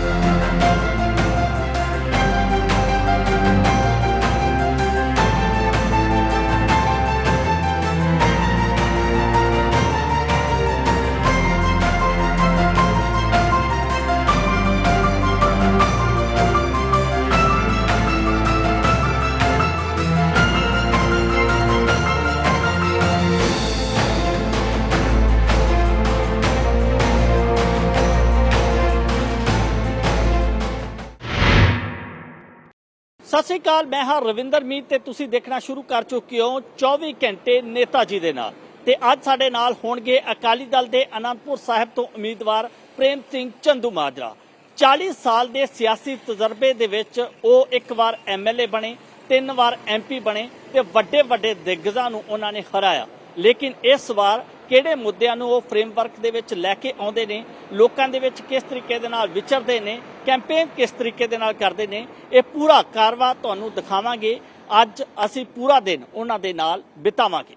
ਸਤਿ ਸ਼੍ਰੀ ਅਕਾਲ ਮੈਂ ਹਾਂ ਰਵਿੰਦਰ ਮੀਤ ਤੇ ਤੁਸੀਂ ਦੇਖਣਾ ਸ਼ੁਰੂ ਕਰ ਚੁੱਕੇ ਹੋ 24 ਘੰਟੇ ਨੇਤਾ ਜੀ ਦੇ ਨਾਲ। ਤੇ ਅੱਜ ਸਾਡੇ ਨਾਲ ਹੋਣਗੇ ਅਕਾਲੀ ਦਲ ਦੇ ਅਨੰਦਪੁਰ ਸਾਹਿਬ ਤੋਂ ਉਮੀਦਵਾਰ ਪ੍ਰੇਮ ਸਿੰਘ ਚੰਦੂ ਮਾਜਰਾ। 40 ਸਾਲ ਦੇ ਸਿਆਸੀ ਤਜਰਬੇ ਦੇ ਵਿੱਚ ਉਹ ਇੱਕ ਵਾਰ ਐਮਐਲਏ ਬਣੇ, ਤਿੰਨ ਵਾਰ ਐਮਪੀ ਬਣੇ ਤੇ ਵੱਡੇ ਵੱਡੇ ਦਿੱਗਜਾਂ ਨੂੰ ਉਹਨਾਂ ਨੇ ਹਰਾਇਆ। ਲੇਕਿਨ ਇਸ ਵਾਰ ਕਿਹੜੇ ਮੁੱਦਿਆਂ ਨੂੰ ਉਹ ਫਰੇਮਵਰਕ ਦੇ ਵਿੱਚ ਲੈ ਕੇ ਆਉਂਦੇ ਨੇ, ਲੋਕਾਂ ਦੇ ਵਿੱਚ ਕਿਸ ਤਰੀਕੇ ਦੇ ਨਾਲ ਵਿਚਰਦੇ ਨੇ ਕੈਂਪੇਨ ਕਿਸ ਤਰੀਕੇ ਦੇ ਨਾਲ ਕਰਦੇ ਨੇ, ਇਹ ਪੂਰਾ ਕਾਰਵਾ ਤੁਹਾਨੂੰ ਦਿਖਾਵਾਂਗੇ। ਅੱਜ ਅਸੀਂ ਪੂਰਾ ਦਿਨ ਉਹਨਾਂ ਦੇ ਨਾਲ ਬਿਤਾਵਾਂਗੇ।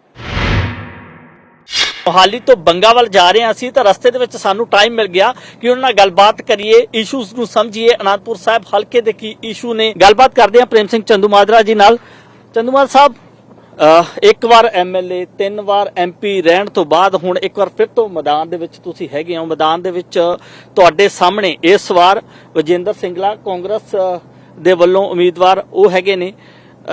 ਮੋਹਾਲੀ ਤੋਂ ਬੰਗਾਵਲ ਜਾ ਰਹੇ ਹਾਂ ਅਸੀਂ, ਤਾਂ ਰਸਤੇ ਦੇ ਵਿੱਚ ਸਾਨੂੰ ਟਾਈਮ ਮਿਲ ਗਿਆ ਕਿ ਉਹਨਾਂ ਨਾਲ ਗੱਲਬਾਤ ਕਰੀਏ ਇਸ਼ੂਜ਼ ਨੂੰ ਸਮਝੀਏ। ਅਨੰਦਪੁਰ ਸਾਹਿਬ ਹਲਕੇ ਦੇ ਕੀ ਇਸ਼ੂ ਨੇ? ਗੱਲਬਾਤ ਕਰਦੇ ਹਾਂ ਪ੍ਰੇਮ ਸਿੰਘ ਚੰਦੂਮਾਜਰਾ ਜੀ ਨਾਲ। ਚੰਦੂਮਾਜਰਾ ਸਾਹਿਬ ਇੱਕ ਵਾਰ ਐਮਐਲਏ ਤਿੰਨ ਵਾਰ ਐਮਪੀ ਰਹਿਣ ਤੋਂ ਬਾਅਦ ਹੁਣ ਇੱਕ ਵਾਰ ਫਿਰ ਤੋਂ ਮੈਦਾਨ ਦੇ ਵਿੱਚ ਤੁਸੀਂ ਹੈਗੇ ਹੋ। ਮੈਦਾਨ ਦੇ ਵਿੱਚ ਤੁਹਾਡੇ ਸਾਹਮਣੇ ਇਸ ਵਾਰ ਵਜਿੰਦਰ ਸਿੰਗਲਾ, ਕਾਂਗਰਸ ਦੇ ਵੱਲੋਂ ਉਮੀਦਵਾਰ ਉਹ ਹੈਗੇ ਨੇ।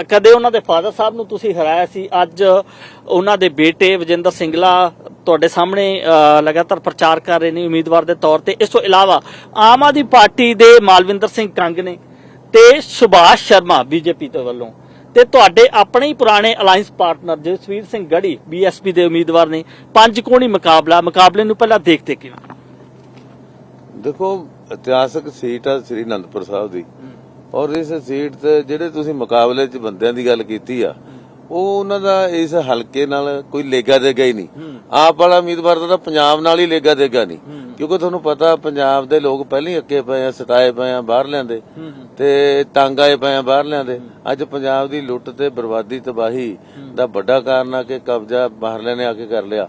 ਕਦੇ ਉਹਨਾਂ ਦੇ ਫਾਦਰ ਸਾਹਿਬ ਨੂੰ ਤੁਸੀਂ ਹਰਾਇਆ ਸੀ? ਅੱਜ ਉਹਨਾਂ ਦੇ ਬੇਟੇ ਵਜਿੰਦਰ ਸਿੰਗਲਾ ਤੁਹਾਡੇ ਸਾਹਮਣੇ ਲਗਾਤਾਰ ਪ੍ਰਚਾਰ ਕਰ ਰਹੇ ਨੇ ਉਮੀਦਵਾਰ ਦੇ ਤੌਰ ਤੇ। ਇਸ ਤੋਂ ਇਲਾਵਾ ਆਮ ਆਦਮੀ ਪਾਰਟੀ ਦੇ ਮਾਲਵਿੰਦਰ ਸਿੰਘ ਕੰਗ ਨੇ ਤੇ ਸੁਭਾਸ਼ ਸ਼ਰਮਾ, ਬੀਜੇਪੀ ਦੇ ਵੱਲੋਂ। ਤੇ ਤੁਹਾਡੇ ਆਪਣੇ ਹੀ ਪੁਰਾਣੇ ਅਲਾਈਅੰਸ ਪਾਰਟਨਰ ਜਸਵੀਰ ਸਿੰਘ ਗੜੀ ਬੀਐਸਪੀ ਦੇ ਉਮੀਦਵਾਰ ਨੇ ਪੰਜ ਕੋਣੀ ਮੁਕਾਬਲਾ ਮੁਕਾਬਲੇ ਨੂੰ ਪਹਿਲਾਂ ਦੇਖਦੇ ਕਿਵੇਂ? ਦੇਖੋ ਇਤਿਹਾਸਕ ਸੀਟ ਆ ਸ੍ਰੀ ਅਨੰਦਪੁਰ ਸਾਹਿਬ ਦੀ। ਔਰ ਇਸ ਸੀਟ ਤੇ ਜਿਹੜੇ ਤੁਸੀਂ ਮੁਕਾਬਲੇ 'ਚ ਬੰਦਿਆਂ ਦੀ ਗੱਲ ਕੀਤੀ ਆ ਉਹ ਉਹਨਾਂ ਦਾ ਇਸ ਹਲਕੇ ਨਾਲ ਕੋਈ ਲੇਗਾ ਦੇਗਾ ਹੀ ਨਹੀਂ। ਆਪ ਵਾਲਾ ਉਮੀਦਵਾਰ ਦਾ ਤਾਂ ਪੰਜਾਬ ਨਾਲ ਹੀ ਲੇਗਾ ਦੇਗਾ ਨਹੀਂ। ਕਿਉਂਕਿ ਤੁਹਾਨੂੰ ਪਤਾ ਪੰਜਾਬ ਦੇ ਲੋਕ ਪਹਿਲਾਂ ਹੀ ਅੱਕੇ ਪਏ ਆ ਸਤਾਏ ਪਏ ਆ ਬਾਹਰ ਲਿਆਂਦੇ। ਤੇ ਤੰਗ ਆਏ ਪਏ ਆ ਬਾਹਰ ਲਿਆਂਦੇ। ਅੱਜ ਪੰਜਾਬ ਦੀ ਲੁੱਟ ਤੇ ਬਰਬਾਦੀ ਤਬਾਹੀ ਦਾ ਵੱਡਾ ਕਾਰਨ ਆ ਕਿ ਕਬਜ਼ਾ ਬਾਹਰਲਿਆਂ ਨੇ ਆ ਕੇ ਕਰ ਲਿਆ।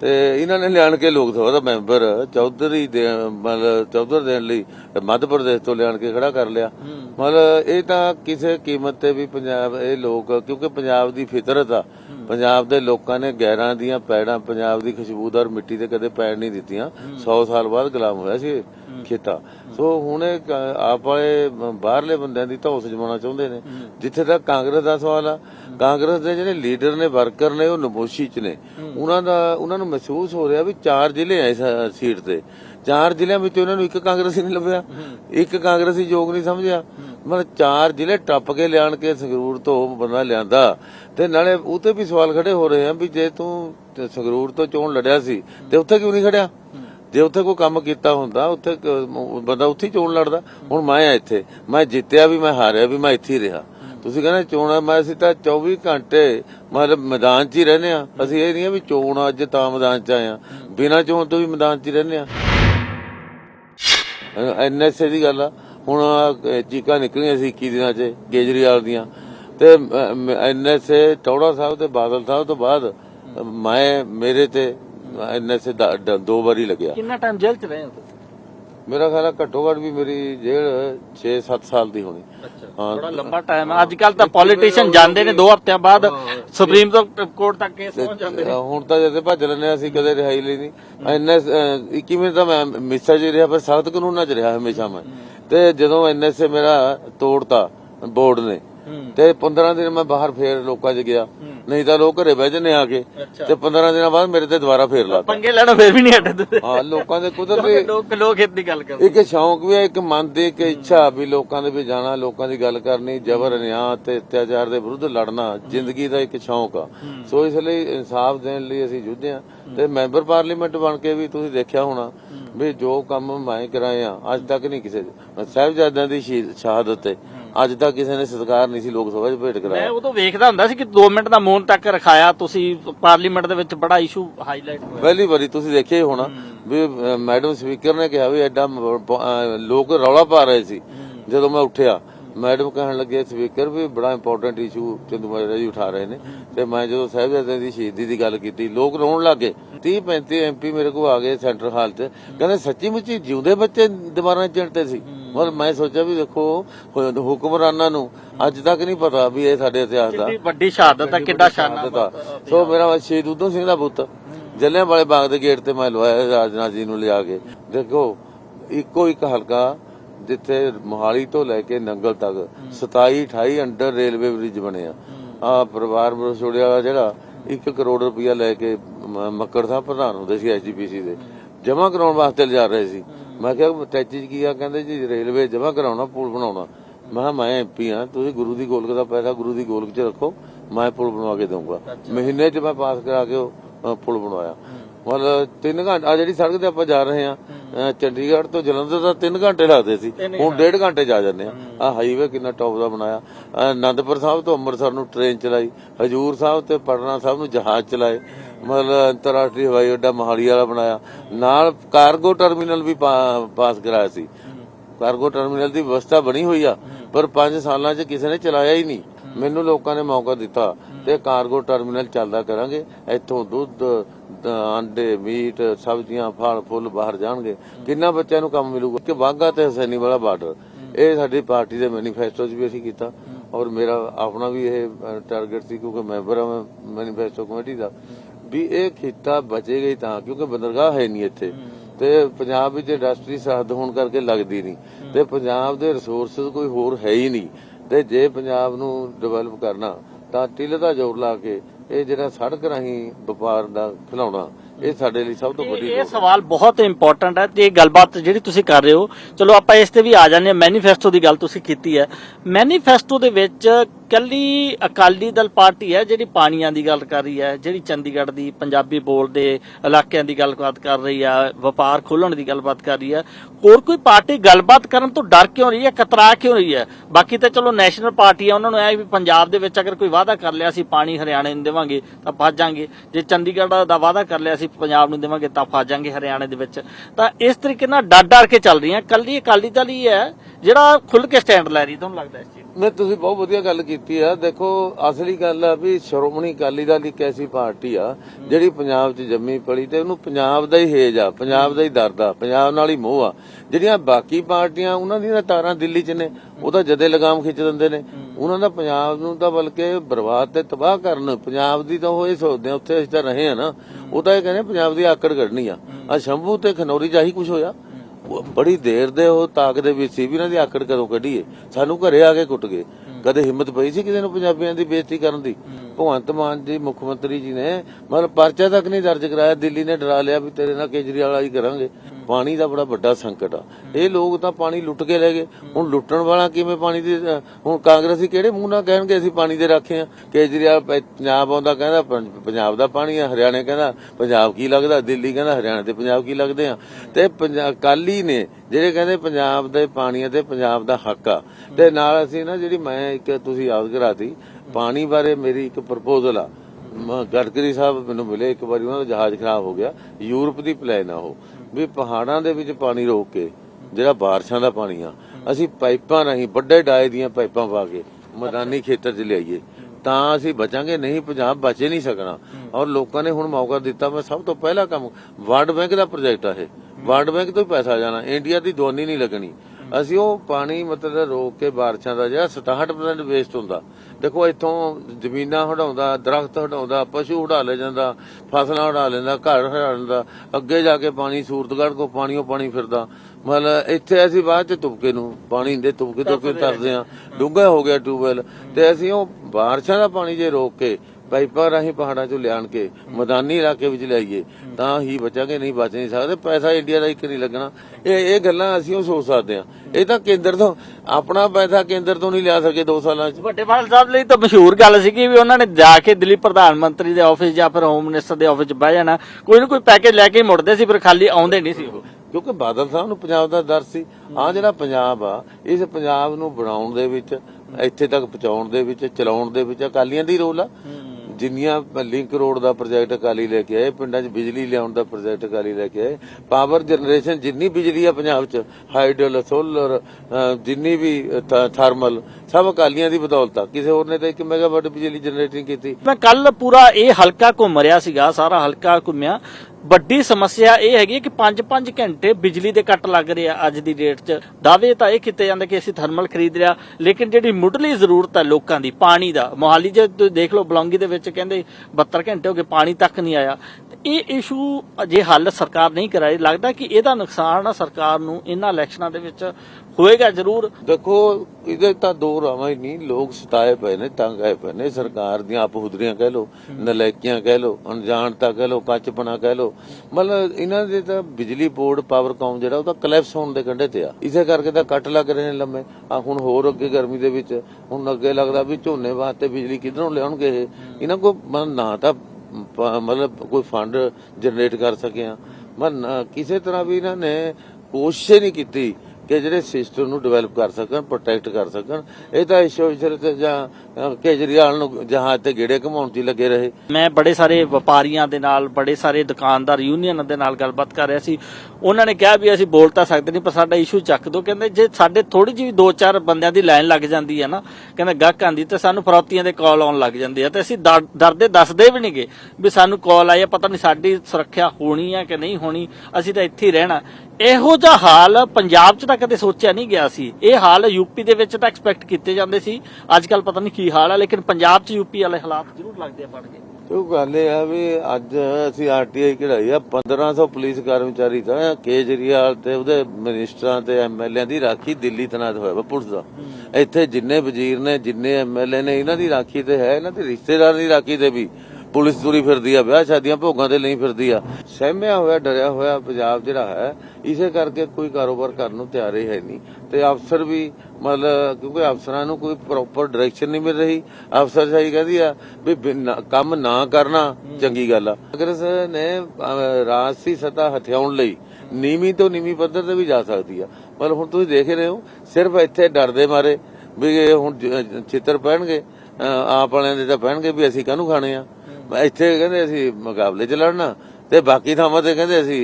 ਤੇ ਇਹਨਾਂ ਨੇ ਲਿਆਣ ਕੇ ਲੋਕ ਸਭਾ ਦਾ ਮੈਂਬਰ ਚੌਧਰੀ ਦੇ ਮਤਲਬ ਚੌਧਰ ਦੇਣ ਲਈ ਮੱਧ ਪ੍ਰਦੇਸ਼ ਤੋਂ ਲਿਆਣ ਕੇ ਖੜਾ ਕਰ ਲਿਆ। ਮਤਲਬ ਇਹ ਤਾਂ ਕਿਸੇ ਕੀਮਤ ਤੇ ਵੀ ਪੰਜਾਬ ਇਹ ਲੋਕ ਕਿਉਂਕਿ ਪੰਜਾਬ ਦੀ ਫਿਤਰਤ ਆ। ਪੰਜਾਬ ਦੇ ਲੋਕਾਂ ਨੇ ਗੈਰਾਂ ਦੀਆਂ ਪੈੜਾਂ ਪੰਜਾਬ ਦੀ ਖੁਸ਼ਬੂਦਾਰ ਮਿੱਟੀ ਤੇ ਕਦੇ ਪੈੜ ਨਹੀਂ ਦਿੱਤੀਆਂ। 100 ਸਾਲ ਬਾਅਦ ਗੁਲਾਮ ਹੋਇਆ ਸੀ ਖੇਤਾ। ਸੋ ਹੁਣ ਇਹ ਆਪ ਵਾਲੇ ਬਾਹਰਲੇ ਬੰਦਿਆਂ ਦੀ ਧੌਸ ਜਮਾਉਣਾ ਚਾਹੁੰਦੇ ਨੇ। ਜਿੱਥੇ ਤੱਕ ਕਾਂਗਰਸ ਦਾ ਸਵਾਲ ਆ ਕਾਂਗਰਸ ਦੇ ਜਿਹੜੇ ਲੀਡਰ ਨੇ ਵਰਕਰ ਨੇ ਉਹ ਨਮੋਸ਼ੀ ਚ ਨੇ। ਉਹਨਾਂ ਦਾ ਉਹਨਾਂ ਨੂੰ ਮਹਿਸੂਸ ਹੋ ਰਿਹਾ ਵੀ ਚਾਰ ਜ਼ਿਲ੍ਹੇ ਇਸ ਸੀਟ ਤੇ। ਚਾਰ ਜ਼ਿਲ੍ਹਿਆਂ ਵਿੱਚ ਉਹਨਾਂ ਨੂੰ ਇੱਕ ਕਾਂਗਰਸੀ ਨਹੀਂ ਲੱਭਿਆ। ਇੱਕ ਕਾਂਗਰਸੀ ਯੋਗ ਨਹੀਂ ਸਮਝਿਆ। ਮਤਲਬ ਚਾਰ ਜ਼ਿਲ੍ਹੇ ਟੱਪ ਕੇ ਲਿਆਣ ਕੇ ਸੰਗਰੂਰ ਤੋਂ ਬੰਦਾ ਲਿਆਂਦਾ। ਤੇ ਨਾਲੇ ਉਹ ਤੇ ਵੀ ਸਵਾਲ ਖੜੇ ਹੋ ਰਹੇ ਆ ਵੀ ਜੇ ਤੂੰ ਸੰਗਰੂਰ ਤੋਂ ਚੋਣ ਲੜਿਆ ਸੀ, ਤੇ ਉੱਥੇ ਕਿਉਂ ਨਹੀਂ ਖੜਿਆ? ਜੇ ਉੱਥੇ ਕੋਈ ਕੰਮ ਕੀਤਾ ਹੁੰਦਾ, ਉੱਥੇ ਬੰਦਾ ਉੱਥੇ ਚੋਣ ਲੜਦਾ। ਹੁਣ ਮੈਂ ਆ ਇੱਥੇ, ਮੈਂ ਜਿੱਤਿਆ ਵੀ, ਮੈਂ ਹਾਰਿਆ ਵੀ, ਮੈਂ ਇੱਥੇ ਹੀ ਰਿਹਾ। ਤੁਸੀਂ ਕਹਿੰਦੇ ਚੋਣ ਮੈਂ ਅਸੀਂ ਤਾਂ 24 ਘੰਟੇ ਮਤਲਬ ਮੈਦਾਨ 'ਚ ਹੀ ਰਹਿੰਦੇ ਆ। ਅਸੀਂ ਇਹ ਨਹੀਂ ਆ ਵੀ ਚੋਣ ਅੱਜ ਤਾਂ ਮੈਦਾਨ 'ਚ ਆਏ ਆ। ਬਿਨਾਂ ਚੋਣ ਤੋਂ ਵੀ ਮੈਦਾਨ 'ਚ ਹੀ ਰਹਿੰਦੇ ਆ। ਐਨਐਸਏ ਦੀ ਗੱਲ ਆ। ਹੁਣ ਚੀਕਾਂ ਨਿਕਲੀਆਂ ਸੀ 21 ਦਿਨਾਂ 'ਚ, ਕੇਜਰੀਵਾਲ ਦੀਆਂ। ਤੇ ਐਨਐਸਏ ਟੌੜਾ ਸਾਹਿਬ ਤੇ ਬਾਦਲ ਸਾਹਿਬ ਤੋਂ ਬਾਅਦ ਮੈਂ, ਮੇਰੇ ਤੇ ਐਨਐਸਏ ਦੋ ਵਾਰੀ ਲੱਗਿਆ। ਕਿੰਨਾ ਟਾਈਮ ਜੇਲ੍ਹ 'ਚ ਰਹੇ ਹੋ? ਮੇਰਾ ਖਿਆਲ ਆ ਘੱਟੋ ਘੱਟ ਵੀ ਮੇਰੀ ਜੇਲ੍ਹ 6-7 ਸਾਲ ਦੀ ਹੋਣੀ। ਅੱਛਾ। ਹਾਂ। ਥੋੜਾ ਲੰਬਾ ਟਾਈਮ ਹੈ। ਅੱਜ ਕੱਲ ਤਾਂ ਪੋਲੀਟੀਸ਼ੀਅਨ ਜਾਂਦੇ ਨੇ 2 ਹਫ਼ਤਿਆਂ ਬਾਅਦ ਸੁਪਰੀਮ ਕੋਰਟ ਤੱਕ ਕੇਸ ਪਹੁੰਚ ਜਾਂਦੇ ਨੇ। ਹੁਣ ਤਾਂ ਜਦੇ ਭੱਜ ਲੈਨੇ ਅਸੀਂ ਕਦੇ ਰਿਹਾਈ ਲਈ ਨਹੀਂ। ਐਨਐਸ 21 ਤਾਂ ਮੈਂ ਮਿਸਾ ਜੀ ਰਿਹਾ ਪਰ ਸਖਤ ਕਾਨੂੰਨਾਂ 'ਚ ਰਿਹਾ ਹਮੇਸ਼ਾ ਮੈਂ। ਤੇ ਜਦੋਂ ਐਨਐਸਏ ਮੇਰਾ ਤੋੜਤਾ ਬੋਰਡ ਨੇ ਤੇ 15 ਦਿਨ ਮੈਂ ਬਾਹਰ ਫੇਰ ਲੋਕਾਂ 'ਚ ਗਿਆ। ਨਹੀਂ ਤਾਂ ਲੋਕ ਘਰੇ ਬਹਿ ਜਨੇ ਆ ਕੇ। ਤੇ 15 ਦਿਨਾਂ ਬਾਅਦ ਮੇਰੇ ਤੇ ਦੁਬਾਰਾ ਫੇਰ ਲਾਤਾ ਪੰਗੇ ਲੈਣਾ ਫੇਰ ਵੀ ਨਹੀਂ ਹਟੇ ਤੁਸੀਂ। ਹਾਂ ਲੋਕਾਂ ਦੇ ਕੁਦਰਤੀ ਲੋਕ ਲੋਕ ਦੀ ਗੱਲ ਕਰਦੇ। ਇੱਕ ਸ਼ੌਂਕ ਵੀ ਹੈ ਇੱਕ ਮਨ ਦੀ ਇੱਕ ਇੱਛਾ ਵੀ ਲੋਕਾਂ ਦੇ ਵੀ ਜਾਣਾ ਲੋਕਾਂ ਦੀ ਗੱਲ ਕਰਨੀ ਜ਼ਬਰ ਨਿਆਂ ਤੇ ਅਤਿਆਚਾਰ ਦੇ ਵਿਰੁੱਧ ਲੜਨਾ ਜ਼ਿੰਦਗੀ ਦਾ ਇੱਕ ਸ਼ੌਂਕ ਆ। ਸੋ ਇਸ ਲਈ ਇਨਸਾਫ ਦੇਣ ਲਈ ਅਸੀਂ ਜੁਝਦੇ ਆ। ਤੇ ਮੈਂਬਰ ਪਾਰਲੀਮੈਂਟ ਬਣ ਕੇ ਵੀ ਤੁਸੀਂ ਦੇਖਿਆ ਹੋਣਾ ਵੀ ਜੋ ਕੰਮ ਮੈਂ ਕਰਾਏ ਆ ਅੱਜ ਤੱਕ ਨਹੀਂ ਕਿਸੇ ਸਾਹਿਬਜ਼ਾਦਿਆਂ ਦੀ ਸ਼ਹੀਦ- ਸ਼ਹਾਦਤ ਤੇ। ਅੱਜ ਤੱਕ ਕਿਸੇ ਨੇ ਸਤਿਕਾਰ ਨਹੀਂ ਸੀ ਲੋਕ ਸਭਾ 'ਚ ਭੇਟ ਮੈਂ ਕਰਾਇਆ ਉਦੋਂ ਵੇਖਦਾ ਹੁੰਦਾ ਸੀ ਕਿ 2 ਮਿੰਟ ਦਾ ਮੌਨ ਤੱਕ ਰਖਾਇਆ ਤੁਸੀਂ ਪਾਰਲੀਮੈਂਟ ਦੇ ਵਿੱਚ ਬੜਾ ਇਸ਼ੂ ਹਾਈਲਾਈਟ ਹੋਇਆ। ਪਹਿਲੀ ਵਾਰੀ ਤੁਸੀਂ ਦੇਖਿਆ ਹੀ ਹੋਣਾ ਵੀ ਮੈਡਮ ਸਪੀਕਰ ਨੇ ਕਿਹਾ ਵੀ ਐਡਾ ਮ- ਲੋਕ ਰੌਲਾ ਪਾ ਰਹੇ ਸੀ। ਜਦੋਂ ਮੈਂ ਉੱਠਿਆ ਮੈਡਮ ਕਹਿਣ ਲੱਗੇ ਸਪੀਕਰ ਵੀ ਬੜਾ ਇੰਪੋਰਟੈਂਟ ਇਸ਼ੂ ਚੰਦੂ ਮਾਜਰਾ ਜੀ ਉਠਾ ਰਹੇ ਨੇ। ਤੇ ਮੈਂ ਜਦੋਂ ਸਾਹਿਬਜ਼ਾਦੇ ਦੀ ਸ਼ਹੀਦੀ ਦੀ ਗੱਲ ਕੀਤੀ ਲੋਕ ਰੋਣ ਲੱਗੇ। 30 35 ਐਮਪੀ ਮੇਰੇ ਕੋਲ ਆ ਗਏ ਸੈਂਟਰ ਹਾਲ 'ਚ। ਕਹਿੰਦੇ ਸੱਚੀ ਮੁੱਚੀ ਜਿਉਂਦੇ ਬੱਚੇ ਦੀਵਾਰਾਂ 'ਚ ਚਿਣਤੇ ਸੀ? ਮਤਲਬ ਮੈਂ ਸੋਚਿਆ ਵੀ ਦੇਖੋ ਹੁ- ਹੁਕਮਰਾਨਾਂ ਨੂੰ ਅੱਜ ਤੱਕ ਨਹੀਂ ਪਤਾ ਵੀ ਇਹ ਸਾਡੇ ਇਤਿਹਾਸ ਦਾ। ਕਿੰਨੀ ਵੱਡੀ ਸ਼ਹਾਦਤ ਹੈ ਕਿੱਡਾ ਸ਼ਾਨਾ ਦਿੱਤਾ ਸੋ ਮੇਰਾ ਸ਼ਹੀਦ ਉਦੋਂ ਸਿੰਘ ਦਾ ਪੁੱਤ। ਜੱਲਿਆਂ ਵਾਲੇ ਬਾਗ ਦੇ ਗੇਟ ਤੇ ਮੈਂ ਲਵਾਇਆ ਰਾਜਨਾਥ ਜੀ ਨੂੰ ਲਿਆ ਕੇ। ਦੇਖੋ ਇੱਕੋ ਇੱਕ ਹਲਕਾ ਜਿੱਥੇ ਮੋਹਾਲੀ ਤੋਂ ਲੈ ਕੇ ਨੰਗਲ ਤੱਕ 27 28 ਅੰਡਰ ਰੇਲਵੇ ਬ੍ਰਿਜ ਬਣਿਆ ਆ। ਪਰਿਵਾਰ ਬਰਸੋੜਿਆ ਜਿਹੜਾ 1 ਕਰੋੜ ਰੁਪਇਆ ਲੈ ਕੇ ਮ- ਮੱਕੜ ਸਾਹਿਬ ਪ੍ਰਧਾਨ ਹੁੰਦੇ ਸੀ ਐਸਜੀਪੀਸੀ ਦੇ। ਜਮ੍ਹਾਂ ਕਰਾਉਣ ਵਾਸਤੇ ਲਿਜਾ ਰਹੇ ਸੀ। ਮੈਂ ਕਿਹਾ ਟੈਚੀ ਕੀ ਆ ਕਹਿੰਦੇ ਜੀ ਰੇਲਵੇ ਜਮ੍ਹਾਂ ਕਰਾਉਣਾ ਪੁਲ ਬਣਾਉਣਾ। ਮੈਂ ਕਿਹਾ ਮੈਂ ਐਮਪੀ ਆ ਤੁਸੀਂ ਗੁਰੂ ਦੀ ਗੋਲਕ ਦਾ ਪੈਸਾ ਗੁਰੂ ਦੀ ਗੋਲਕ 'ਚ ਰੱਖੋ ਮੈਂ ਪੁਲ ਬਣਵਾ ਕੇ ਦਊਂਗਾ। ਮਹੀਨੇ 'ਚ ਮੈਂ ਪਾਸ ਕਰਾ ਕੇ ਉਹ ਪੁਲ ਬਣਵਾਇਆ। ਮਤਲਬ 3 ਘੰਟੇ ਆ ਜਿਹੜੀ ਸੜਕ ਤੇ ਆਪਾਂ ਜਾ ਰਹੇ ਆ ਚੰਡੀਗੜ੍ਹ ਤੋਂ ਜਲੰਧਰ ਦਾ 3 ਘੰਟੇ ਲੱਗਦੇ ਸੀ। ਹੁਣ 1.5 ਘੰਟੇ ਜਾ ਜਾਂਦੇ ਆ ਆ ਹਾਈਵੇ ਕਿੰਨਾ ਟੌਪ ਦਾ ਬਣਾਇਆ। ਆਨੰਦਪੁਰ ਸਾਹਿਬ ਤੋਂ ਅੰਮ੍ਰਿਤਸਰ ਨੂੰ ਟ੍ਰੇਨ ਚਲਾਈ। ਹਜੂਰ ਸਾਹਿਬ ਤੇ ਪਟਨਾ ਸਾਹਿਬ ਨੂੰ ਜਹਾਜ਼ ਚਲਾਏ। ਮਤਲਬ ਅੰਤਰਰਾਸ਼ਟਰੀ ਹਵਾਈ ਅੱਡਾ ਮੋਹਾਲੀ ਵਾਲਾ ਬਣਾਇਆ। ਨਾਲ ਕਾਰਗੋ ਟਰਮੀਨਲ ਵੀ ਪਾਸ ਕਰਾਇਆ ਸੀ। ਕਾਰਗੋ ਟਰਮੀਨਲ ਦੀ ਵਿਵਸਥਾ ਬਣੀ ਹੋਈ ਆ, ਪਰ 5 ਸਾਲਾਂ 'ਚ ਕਿਸੇ ਨੇ ਚਲਾਇਆ ਹੀ ਨਹੀਂ। ਮੈਨੂੰ ਲੋਕਾਂ ਨੇ ਮੌਕਾ ਦਿੱਤਾ ਤੇ ਕਾਰਗੋ ਟਰਮੀਨਲ ਚੱਲਦਾ ਕਰਾਂਗੇ। ਇੱਥੋਂ ਦੁੱਧ ਆਂਡੇ, ਮੀਟ, ਸਬਜ਼ੀਆਂ, ਫਲ, ਫੁੱਲ ਬਾਹਰ ਜਾਣਗੇ। ਕਿੰਨਾ ਬੱਚਿਆਂ ਨੂੰ ਕੰਮ ਮਿਲੂਗਾ? ਕਿ ਵਾਘਾ ਤੇ ਹਸੈਨੀ ਵਾਲਾ ਬਾਰਡਰ। ਇਹ ਸਾਡੀ ਪਾਰਟੀ ਦੇ ਮੈਨੀਫੈਸਟੋ 'ਚ ਵੀ ਅਸੀਂ ਕੀਤਾ। ਔਰ ਮੇਰਾ ਆਪਣਾ ਵੀ ਇਹ ਟਾਰਗੇਟ ਸੀ ਕਿਉਂਕਿ ਮੈਂਬਰ ਆ ਮੈਨੀਫੈਸਟੋ ਕਮੇਟੀ ਦਾ। ਵੀ ਇਹ ਖਿੱਤਾ ਬਚੇਗਾ ਤਾਂ ਕਿਉਂਕਿ ਬੰਦਰਗਾਹ ਹੈ ਨਹੀਂ ਇੱਥੇ। ਤੇ ਪੰਜਾਬ ਵਿੱਚ ਇੰਡਸਟਰੀ ਸਰਹੱਦ ਹੋਣ ਕਰਕੇ ਲੱਗਦੀ ਨਹੀਂ। ਤੇ ਪੰਜਾਬ ਦੇ ਰਿਸੋਰਸਸ ਕੋਈ ਹੋਰ ਹੈ ਹੀ ਨਹੀਂ। ਤੇ ਜੇ ਪੰਜਾਬ ਨੂੰ ਡਿਵੈਲਪ ਕਰਨਾ ਤਾਂ ਟਿੱਲ ਦਾ ਜ਼ੋਰ ਲਾ ਕੇ ਇਹ ਜਿਹੜਾ ਸੜਕ ਰਾਹੀਂ ਵਪਾਰ ਦਾ ਖਿਲਾਉਣਾ ਇਹ ਸਾਡੇ ਲਈ ਸਭ ਤੋਂ ਵੱਡੀ ਇਹ ਸਵਾਲ ਬਹੁਤ ਇੰਪੋਰਟੈਂਟ ਹੈ ਤੇ ਇਹ ਗੱਲਬਾਤ ਜਿਹੜੀ ਤੁਸੀਂ ਕਰ ਰਹੇ ਹੋ ਚਲੋ ਆਪਾਂ ਇਸ ਤੇ ਵੀ ਆ ਜਾਂਦੇ ਹਾਂ। ਮੈਨੀਫੈਸਟੋ ਦੀ ਗੱਲ ਤੁਸੀਂ ਕੀਤੀ ਹੈ। ਮੈਨੀਫੈਸਟੋ ਦੇ ਵਿੱਚ ਕੱਲੀ ਅਕਾਲੀ ਦਲ ਪਾਰਟੀ ਹੈ, ਜਿਹੜੀ ਪਾਣੀਆਂ ਦੀ ਗੱਲ ਕਰ ਰਹੀ ਹੈ, ਜਿਹੜੀ ਚੰਡੀਗੜ੍ਹ ਦੀ ਪੰਜਾਬੀ ਬੋਲਦੇ ਇਲਾਕਿਆਂ ਦੀ ਗੱਲਬਾਤ ਕਰ ਰਹੀ ਹੈ, ਵਪਾਰ ਖੋਲਣ ਦੀ ਗੱਲਬਾਤ ਕਰ ਰਹੀ ਹੈ। ਹੋਰ ਕੋਈ ਪਾਰਟੀ ਗੱਲਬਾਤ ਕਰਨ ਤੋਂ ਡਰ ਕਿਉਂ ਰਹੀ ਹੈ, ਕਤਰਾ ਕਿਉਂ ਰਹੀ ਹੈ? ਬਾਕੀ ਤਾਂ ਚਲੋ ਨੈਸ਼ਨਲ ਪਾਰਟੀ ਹੈ, ਉਹਨਾਂ ਨੂੰ ਇਹ ਵੀ ਪੰਜਾਬ ਦੇ ਵਿੱਚ ਅਗਰ ਕੋਈ ਵਾਅਦਾ ਕਰ ਲਿਆ ਸੀ, ਪਾਣੀ ਹਰਿਆਣੇ ਨੂੰ ਦੇਵਾਂਗੇ, ਤਾਂ ਫਸ ਜਾਾਂਗੇ ਜੇ ਚੰਡੀਗੜ੍ਹ ਦਾ ਵਾਅਦਾ ਕਰ ਲਿਆ ਸੀ, ਪੰਜਾਬ ਨੂੰ ਦੇਵਾਂਗੇ, ਤਾਂ ਫਸ ਜਾਾਂਗੇ ਹਰਿਆਣੇ ਦੇ ਵਿੱਚ। ਤਾਂ ਇਸ ਤਰੀਕੇ ਨਾਲ ਡਰ ਡਰ ਕੇ ਚੱਲ ਰਹੀਆਂ। ਕੱਲੀ ਅਕਾਲੀ ਦਲ ਹੀ ਹੈ, ਜਿਹੜਾ ਖੁੱਲ ਕੇ ਸਟੈਂਡ ਲੈ ਰਹੀ ਤੁਹਾਨੂੰ ਲੱਗਦਾ ਇਸ ਚੀਜ਼ ਮੈਂ ਤੁਸੀਂ ਬਹੁਤ ਵਧੀਆ ਗੱਲ ਕੀਤੀ। ਆ। ਦੇਖੋ, ਅਸਲੀ ਗੱਲ ਆ ਵੀ ਸ਼੍ਰੋਮਣੀ ਅਕਾਲੀ ਦਲ ਇੱਕ ਐਸੀ ਪਾਰਟੀ ਆ ਜਿਹੜੀ ਪੰਜਾਬ 'ਚ ਜੰਮੀ ਪਲੀ ਤੇ ਉਹਨੂੰ ਪੰਜਾਬ ਦਾ ਹੀ ਹੇਜ ਆ, ਪੰਜਾਬ ਦਾ ਹੀ ਦਰਦ ਆ, ਪੰਜਾਬ ਨਾਲ ਹੀ ਮੋਹ ਆ। ਜਿਹੜੀਆਂ ਬਾਕੀ ਪਾਰਟੀਆਂ, ਉਹਨਾਂ ਦੀਆਂ ਤਾਰਾਂ ਦਿੱਲੀ 'ਚ ਨੇ, ਉਹ ਜਦੇ ਲਗਾਮ ਖਿੱਚ ਦਿੰਦੇ ਨੇ। ਉਹਨਾਂ ਦਾ ਪੰਜਾਬ ਨੂੰ ਤਾਂ ਬਲਕਿ ਬਰਬਾਦ ਤੇ ਤਬਾਹ ਕਰਨ, ਪੰਜਾਬ ਦੀ ਤਾਂ ਉਹ ਇਹ ਸੋਚਦੇ ਆ, ਉੱਥੇ ਅਸੀਂ ਤਾਂ ਰਹੇ ਆ ਨਾ, ਉਹ ਤਾਂ ਇਹ ਕਹਿੰਦੇ ਪੰਜਾਬ ਦੀ ਆਕੜ ਕੱਢਣੀ ਆ। ਆ ਸ਼ੰਭੂ ਤੇ ਖਨੌਰੀ ਜਾਹੀ ਕੁਝ ਹੋਇਆ। ਬੜੀ ਦੇਰ ਦੇ ਉਹ ਤਾਕ ਦੇ ਵਿੱਚ ਸੀ ਵੀ ਇਹਨਾਂ ਦੀ ਆਕੜ ਕਦੋਂ ਕੱਢੀਏ। ਸਾਨੂੰ ਘਰੇ ਆ ਕੇ ਕੁੱਟ ਗਏ। ਕਦੇ ਹਿੰਮਤ ਪਈ ਸੀ ਕਿਸੇ ਨੂੰ ਪੰਜਾਬੀਆਂ ਦੀ ਬੇਇੱਜ਼ਤੀ ਕਰਨ ਦੀ? ਭਗਵੰਤ ਮਾਨ ਜੀ ਮੁੱਖ ਮੰਤਰੀ ਜੀ ਨੇ ਮਤਲਬ ਪਰਚਾ ਤੱਕ ਨਹੀਂ ਦਰਜ ਕਰਾਇਆ ਦਿੱਲੀ ਨੇ ਡਰਾ ਲਿਆ ਵੀ ਤੇਰੇ ਨਾਲ ਕੇਜਰੀਵਾਲ ਵਾਲੀ ਕਰਾਂਗੇ। ਪਾਣੀ ਦਾ ਬੜਾ ਵੱਡਾ ਸੰਕਟ ਆ। ਇਹ ਲੋਕ ਤਾਂ ਪਾਣੀ ਲੁੱਟ ਕੇ ਲੈ ਗਏ। ਹੁਣ ਲੁੱਟਣ ਵਾਲਾ ਕਿਵੇਂ ਪਾਣੀ ਦੀ, ਹੁਣ ਕਾਂਗਰਸੀ ਕਿਹੜੇ ਮੂੰਹ ਨਾਲ ਕਹਿਣਗੇ ਅਸੀਂ ਪਾਣੀ ਦੇ ਰਾਖੇ ਆ? ਕੇਜਰੀਵਾਲ ਪੰਜਾਬ ਆਉਂਦਾ ਕਹਿੰਦਾ ਪੰਜਾਬ ਦਾ ਪਾਣੀ ਆ। ਹਰਿਆਣੇ ਕਹਿੰਦਾ, ਪੰਜਾਬ ਕੀ ਲੱਗਦਾ? ਦਿੱਲੀ ਕਹਿੰਦਾ, ਹਰਿਆਣਾ ਤੇ ਪੰਜਾਬ ਕੀ ਲੱਗਦੇ ਆ? ਤੇ ਪੰਜਾਬ ਕਾਲੀ ਨੇ ਜਿਹੜੇ ਕਹਿੰਦੇ ਪੰਜਾਬ ਦੇ ਪਾਣੀ ਤੇ ਪੰਜਾਬ ਦਾ ਹੱਕ ਆ। ਤੇ ਨਾਲ ਅਸੀਂ ਨਾ ਜਿਹੜੀ ਮੈਂ ਇੱਕ ਤੁਸੀਂ ਯਾਦ ਕਰਾਤੀ, ਪਾਣੀ ਬਾਰੇ ਮੇਰੀ ਇੱਕ ਪ੍ਰਪੋਜ਼ਲ ਆ। ਗਡਕਰੀ ਸਾਹਿਬ ਮੈਨੂੰ ਮਿਲੇ ਇੱਕ ਵਾਰੀ, ਉਹਨਾਂ ਦਾ ਜਹਾਜ਼ ਖਰਾਬ ਹੋ ਗਿਆ। ਯੂਰਪ ਦੀ ਪਲਾਨ ਆ ਉਹ। ਵੀ ਪਹਾੜਾਂ ਦੇ ਵਿੱਚ ਪਾਣੀ ਰੋਕ ਕੇ, ਜਿਹੜਾ ਬਾਰਿਸ਼ਾਂ ਦਾ ਪਾਣੀ ਆ, ਅਸੀਂ ਪਾਈਪਾਂ ਰਾਹੀਂ, ਵੱਡੇ ਡਾਏ ਦੀਆਂ ਪਾਈਪਾਂ ਪਾ ਕੇ ਮੈਦਾਨੀ ਖੇਤਰ 'ਚ ਲਿਆਈਏ। ਤਾਂ ਅਸੀਂ ਬਚਾਂਗੇ, ਨਹੀਂ ਪੰਜਾਬ ਬਚ ਨਹੀਂ ਸਕਣਾ। ਔਰ ਲੋਕਾਂ ਨੇ ਹੁਣ ਮੌਕਾ ਦਿੱਤਾ, ਮੈਂ ਸਭ ਤੋਂ ਪਹਿਲਾ ਕੰਮ ਵਰਲਡ ਬੈਂਕ ਦਾ ਪ੍ਰੋਜੈਕਟ ਆ ਇਹ। ਵਰਲਡ ਬੈਂਕ ਤੋਂ ਹੀ ਪੈਸਾ ਜਾਣਾ, ਇੰਡੀਆ ਦੀ ਦਵਾਨੀ ਨਹੀਂ ਲੱਗਣੀ। ਅਸੀਂ ਉਹ ਪਾਣੀ ਮਤਲਬ ਰੋਕ ਕੇ ਬਾਰਿਸ਼ਾਂ ਦਾ ਜਿਹੜਾ 67% ਵੇਸਟ ਹੁੰਦਾ। ਦੇਖੋ ਇੱਥੋਂ ਜ਼ਮੀਨਾਂ ਹਟਾਉਂਦਾ ਦਰਖਤ ਹਟਾਉਂਦਾ ਪਸ਼ੂ ਹਟਾ ਲੈ ਜਾਂਦਾ ਫਸਲਾਂ ਹਟਾ ਲੈਂਦਾ ਘਰ ਹਟਾ ਲੈਂਦਾ ਅੱਗੇ ਜਾ ਕੇ ਪਾਣੀ ਸੂਰਤਗੜ੍ਹ ਕੋ ਪਾਣੀਓ ਪਾਣੀ ਫਿਰਦਾ। ਮਤਲਬ ਇੱਥੇ ਅਸੀਂ ਬਾਅਦ ਚ ਤੁਪਕੇ ਨੂੰ ਪਾਣੀ ਦੇ ਤੁਪਕੇ ਤੁਪਕੇ ਤਰਦੇ ਆ ਡੂੰਘਾ ਹੋ ਗਿਆ ਟਿਊਬਵੈਲ। ਤੇ ਅਸੀਂ ਉਹ ਬਾਰਿਸ਼ਾਂ ਦਾ ਪਾਣੀ ਜੇ ਰੋਕ ਕੇ ਪਾਈਪਾਂ ਰਾਹੀਂ ਪਹਾੜਾਂ ਚੋਂ ਲਿਆਣ ਕੇ ਮੈਦਾਨੀ ਇਲਾਕੇ ਵਿੱਚ ਲਿਆਈਏ ਤਾਂ ਹੀ ਬਚਾਂਗੇ ਨਹੀਂ ਬਚ ਨਹੀਂ ਸਕਦੇ। ਪੈਸਾ ਇੰਡੀਆ ਦਾ ਇੱਕ ਨਹੀਂ ਲੱਗਣਾ। ਇਹ ਇਹ ਗੱਲਾਂ ਅਸੀਂ ਉਹ ਸੋਚ ਸਕਦੇ ਆ ਇਹ ਤਾਂ ਕੇਂਦਰ ਤੋਂ ਆਪਣਾ ਪੈਸਾ ਕੇਂਦਰ ਤੋਂ ਨਹੀਂ ਲਿਆ ਸਕੇ 2 ਸਾਲਾਂ 'ਚ। ਵੱਡੇ ਬਾਲ ਸਾਹਿਬ ਲਈ ਤਾਂ ਮਸ਼ਹੂਰ ਗੱਲ ਸੀਗੀ ਵੀ ਉਹਨਾਂ ਨੇ ਜਾ ਕੇ ਦਿੱਲੀ ਪ੍ਰਧਾਨ ਮੰਤਰੀ ਦੇ ਆਫਿਸ ਜਾਂ ਫਿਰ ਹੋਮ ਮਿਨਿਸਟਰ ਦੇ ਆਫਿਸ 'ਚ ਬਹਿ ਜਾਣਾ। ਕੋਈ ਨਾ ਕੋਈ ਪੈਕੇਜ ਲੈ ਕੇ ਹੀ ਮੁੜਦੇ ਸੀ ਪਰ ਖਾਲੀ ਆਉਂਦੇ ਨਹੀਂ ਸੀ ਉਹ। ਕਿਉਂਕਿ ਬਾਦਲ ਸਾਹਿਬ ਨੂੰ ਪੰਜਾਬ ਦਾ ਦਰ ਸੀ। ਆ ਜਿਹੜਾ ਪੰਜਾਬ ਆ ਇਸ ਪੰਜਾਬ ਨੂੰ ਬਣਾਉਣ ਦੇ ਵਿੱਚ ਇੱਥੇ ਤੱਕ ਪਹੁੰਚਾਉਣ ਦੇ ਵਿੱਚ ਚਲਾਉਣ ਦੇ ਵਿੱਚ ਅਕਾਲੀਆਂ ਦੀ ਰੋਲ ਆ। ਜਿੰਨੀਆਂ ਲਿੰਕ ਰੋਡ ਦਾ ਪ੍ਰੋਜੈਕਟ ਅਕਾਲੀ ਲੈ ਕੇ ਆਏ, ਪਿੰਡਾਂ 'ਚ ਬਿਜਲੀ ਲਿਆਉਣ ਦਾ ਪ੍ਰੋਜੈਕਟ ਅਕਾਲੀ ਲੈ ਕੇ ਆਏ ਪਾਵਰ ਜਨਰੇਸ਼ਨ ਜਿੰਨੀ ਬਿਜਲੀ ਆ ਪੰਜਾਬ 'ਚ ਹਾਈਡਲ ਸੋਲਰ ਜਿੰਨੀ ਵੀ ਥਰਮਲ ਸਭ ਅਕਾਲੀਆਂ ਦੀ ਬਦੌਲਤ ਆ। ਕਿਸੇ ਹੋਰ ਨੇ ਤਾਂ 1 ਮੈਗਾਵਾਟ ਬਿਜਲੀ ਜਨਰੇਟਿੰਗ ਕੀਤੀ। ਮੈਂ ਕੱਲ ਪੂਰਾ ਇਹ ਹਲਕਾ ਘੁੰਮ ਰਿਹਾ ਸੀਗਾ, ਸਾਰਾ ਹਲਕਾ ਘੁੰਮਿਆ। ਵੱਡੀ ਸਮੱਸਿਆ ਇਹ ਹੈਗੀ ਕਿ 5-5 ਘੰਟੇ ਬਿਜਲੀ ਦੇ ਕੱਟ ਲੱਗ ਰਹੇ ਆ ਅੱਜ ਦੀ ਡੇਟ 'ਚ। ਦਾਅਵੇ ਤਾਂ ਇਹ ਕੀਤੇ ਜਾਂਦੇ ਕਿ ਅਸੀਂ ਥਰਮਲ ਖਰੀਦ ਲਿਆ, ਲੇਕਿਨ ਜਿਹੜੀ ਮੁੱਢਲੀ ਜ਼ਰੂਰਤ ਹੈ ਲੋਕਾਂ ਦੀ, ਪਾਣੀ ਦਾ। ਮੋਹਾਲੀ 'ਚ ਤੁਸੀਂ ਦੇਖ ਲਓ, ਬਲੌਂਗੀ ਦੇ ਵਿੱਚ ਕਹਿੰਦੇ 72 ਘੰਟੇ ਹੋ ਗਏ ਪਾਣੀ ਤੱਕ ਨਹੀਂ ਆਇਆ। ਇਹ ਇਸ਼ੂ ਜੇ ਹੱਲ ਸਰਕਾਰ ਨਹੀਂ ਕਰਾਈ। ਲੱਗਦਾ ਕਿ ਇਹਦਾ ਨੁਕਸਾਨ ਆ ਸਰਕਾਰ ਨੂੰ ਇਹਨਾਂ ਇਲੈਕਸ਼ਨਾਂ ਦੇ ਵਿੱਚ। ਹੋਏਗਾ ਜ਼ਰੂਰ। ਦੇਖੋ, ਇਹਦੇ ਤਾਂ ਦੋ ਰਾਵਾਂ ਹੀ ਨਹੀਂ। ਲੋਕ ਸਤਾਏ ਪਏ ਨੇ, ਤੰਗ ਆਏ ਪਏ ਨੇ। ਸਰਕਾਰ ਦੀਆਂ ਆਪਹੁਦਰੀਆਂ ਕਹਿ ਲੋ ਨਲਾਇਕੀਆਂ ਕਹਿ ਲੋ ਅਣਜਾਣਤਾ ਕਹਿ ਲੋ ਕੱਚਪਣਾ ਕਹਿ ਲੋ ਮਤਲਬ ਇਹਨਾਂ ਦੇ ਤਾਂ ਬਿਜਲੀ ਬੋਰਡ ਪਾਵਰਕਾਮ ਜਿਹੜਾ ਉਹ ਤਾਂ ਕਲੈਪਸ ਹੋਣ ਦੇ ਕੰਢੇ ਤੇ ਆ। ਇਸੇ ਕਰਕੇ ਤਾਂ ਕੱਟ ਲੱਗ ਰਹੇ ਨੇ ਲੰਮੇ। ਆ ਹੁਣ ਹੋਰ ਅੱਗੇ ਗਰਮੀ ਦੇ ਵਿੱਚ, ਹੁਣ ਅੱਗੇ ਲੱਗਦਾ ਵੀ ਝੋਨੇ ਵਾਸਤੇ ਬਿਜਲੀ ਕਿੱਧਰੋਂ ਲਿਆਉਣਗੇ ਇਹ? ਇਹਨਾਂ ਕੋ ਨਾ ਤਾਂ ਮਤਲਬ ਕੋਈ ਫੰਡ ਜਨਰੇਟ ਕਰ ਸਕੇ ਆ ਕਿਸੇ ਤਰ੍ਹਾਂ ਵੀ ਇਹਨਾਂ ਨੇ ਕੋਸ਼ਿਸ਼ ਨਹੀਂ ਕੀਤੀ ਕਿ ਜਿਹੜੇ ਸਿਸਟਮ ਨੂੰ ਡਿਵੈਲਪ ਕਰ ਸਕਣ ਪ੍ਰੋਟੈਕਟ ਕਰ ਸਕਣ। ਇਹ ਤਾਂ ਈਸ਼ਵਰ ਤੇ ਜਾਂ ਕੇਜਰੀਵਾਲ ਨੂੰ ਜਹਾਜ਼ ਤੇ ਗੇੜੇ ਘਮਾਉਣ 'ਚ ਲੱਗੇ ਰਹੇ। ਮੈਂ ਬੜੇ ਸਾਰੇ ਵਪਾਰੀਆਂ ਦੇ ਨਾਲ, ਬੜੇ ਸਾਰੇ ਦੁਕਾਨਦਾਰ, ਯੂਨੀਅਨ ਦੇ ਨਾਲ ਗੱਲਬਾਤ ਕਰ ਰਿਹਾ ਸੀ। ਉਹਨਾਂ ਨੇ ਕਿਹਾ ਵੀ ਅਸੀਂ ਬੋਲ ਤਾਂ ਸਕਦੇ ਨਹੀਂ, ਪਰ ਸਾਡਾ ਇਸ਼ੂ ਚੱਕ ਦੋ ਕਹਿੰਦੇ ਜੇ ਸਾਡੇ ਥੋੜੀ ਜਿਹੀ ਦੋ ਚਾਰ ਬੰਦਿਆਂ ਦੀ ਲਾਈਨ ਲੱਗ ਜਾਂਦੀ ਹੈ ਨਾ, ਕਹਿੰਦੇ ਗਾਹਕਾਂ ਦੀ ਤੇ ਸਾਨੂੰ ਫਰੌਤੀਆਂ ਦੇ ਕਾਲ ਆਉਣ ਲੱਗ ਜਾਂਦੀ ਹੈ ਤੇ ਅਸੀਂ ਡਰਦੇ ਦੱਸਦੇ ਵੀ ਨਹੀਂਗੇ ਵੀ ਸਾਨੂੰ ਕਾਲ ਆਈ ਪਤਾ ਨਹੀਂ ਸਾਡੀ ਸੁਰੱਖਿਆ ਹੋਣੀ ਹੈ ਕਿ ਨਹੀਂ ਹੋਣੀ। ਅਸੀਂ ਤਾਂ ਇੱਥੇ ਹੀ ਰਹਿਣਾ। ਇਹੋ ਜਿਹਾ ਹਾਲ ਪੰਜਾਬ 'ਚ ਤਾਂ ਕਦੇ ਸੋਚਿਆ ਨਹੀਂ ਗਿਆ ਸੀ। ਇਹ ਹਾਲ ਯੂਪੀ ਦੇ ਵਿੱਚ ਤਾਂ ਐਕਸਪੈਕਟ ਕੀਤੇ ਜਾਂਦੇ ਸੀ। ਅੱਜ ਕੱਲ ਪਤਾ ਨਹੀਂ ਕੀ ਹਾਲ ਹੈ ਲੇਕਿਨ ਪੰਜਾਬ 'ਚ ਯੂਪੀ ਵਾਲੇ ਹਾਲਾਤ ਜ਼ਰੂਰ ਲੱਗਦੇ ਆ ਗਏ ਤੇ ਉਹ ਗੱਲ ਇਹ ਆ ਵੀ ਅੱਜ ਅਸੀਂ ਆਰਟੀਆਈ ਕਢਾਈ ਆ 1500 ਪੁਲਿਸ ਕਰਮਚਾਰੀ ਤਾਂ ਕੇਜਰੀਵਾਲ ਤੇ ਉਹਦੇ ਮਿਨਿਸਟਰਾਂ ਤੇ ਐਮਐਲਏ ਦੀ ਰਾਖੀ ਦਿੱਲੀ ਤਨਾਤ ਹੋਇਆ ਵਾ ਪੁਲਿਸ ਦਾ। ਇੱਥੇ ਜਿੰਨੇ ਵਜ਼ੀਰ ਨੇ ਜਿੰਨੇ ਐਮਐਲਏ ਨੇ ਇਹਨਾਂ ਦੀ ਰਾਖੀ ਤੇ ਹੈ ਇਹਨਾਂ ਦੇ ਰਿਸ਼ਤੇਦਾਰ ਦੀ ਰਾਖੀ ਤੇ ਵੀ। ਪੁਲਿਸ ਤੁਰੀ ਫਿਰਦੀ ਆ, ਵਿਆਹ ਸ਼ਾਦੀਆਂ ਭੋਗਾਂ ਤੇ ਲਈ ਫਿਰਦੀ ਆ। ਸਹਿਮਿਆ ਹੋਇਆ, ਡਰਿਆ ਹੋਇਆ ਪੰਜਾਬ ਜਿਹੜਾ ਹੈ, ਇਸੇ ਕਰਕੇ ਕੋਈ ਕਾਰੋਬਾਰ ਕਰਨ ਨੂੰ ਤਿਆਰ ਹੀ ਹੈ ਨਹੀਂ। ਤੇ ਅਫਸਰ ਵੀ ਮਤਲਬ ਕਿਉਂਕਿ ਅਫਸਰਾਂ ਨੂੰ ਕੋਈ ਪ੍ਰੋਪਰ ਡਾਇਰੈਕਸ਼ਨ ਨਹੀਂ ਮਿਲ ਰਹੀ। ਅਫਸਰ ਸਹੀ ਕਹਿੰਦੀ ਆ ਵੀ ਕੰਮ ਨਾ ਕਰਨਾ ਚੰਗੀ ਗੱਲ ਆ। ਕਾਂਗਰਸ ਨੇ ਰਾਜਸੀ ਸੱਤਾ ਹਥਿਆਉਣ ਲਈ ਨੀਵੀਂ ਤੋਂ ਨੀਵੀਂ ਪੱਧਰ ਤੇ ਵੀ ਜਾ ਸਕਦੀ ਆ। ਮਤਲਬ ਹੁਣ ਤੁਸੀਂ ਦੇਖ ਰਹੇ ਹੋ, ਸਿਰਫ ਇੱਥੇ ਡਰਦੇ ਮਾਰੇ ਵੀ ਇਹ ਹੁਣ ਚਿੱਤਰ ਪੈਣਗੇ ਆਪ ਵਾਲਿਆਂ ਦੇ ਤਾਂ ਪਹਿਣਗੇ ਵੀ ਅਸੀਂ ਕਾਹਨੂੰ ਖਾਣੇ ਆ? ਇੱਥੇ ਕਹਿੰਦੇ ਅਸੀਂ ਮੁਕਾਬਲੇ 'ਚ ਲੜਨਾ, ਤੇ ਬਾਕੀ ਥਾਵਾਂ ਤੇ ਕਹਿੰਦੇ ਅਸੀਂ